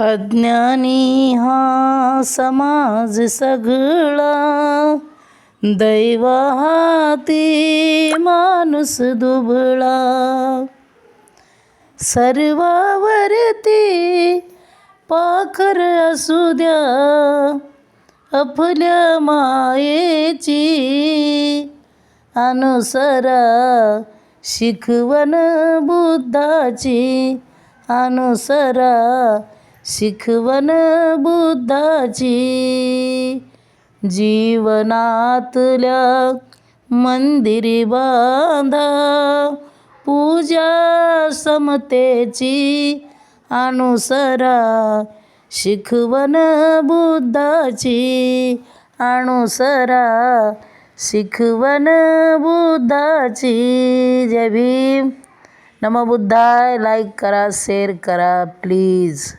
अज्ञानी हा समाज सगळा. दैवा हाती माणूस दुबळा. सर्वावरती पाखर असू द्या आपल्या मायेची अनुसरा. शिकवण बुद्धाची अनुसरा. शिकवण बुद्धाची. जीवनातल्या मंदिरी बांधा पूजा समतेची अनुसरा. शिकवण बुद्धाची अनुसरा. शिकवण बुद्धाची. जय भीम. नमो बुद्धाय. लाईक करा शेअर करा प्लीज.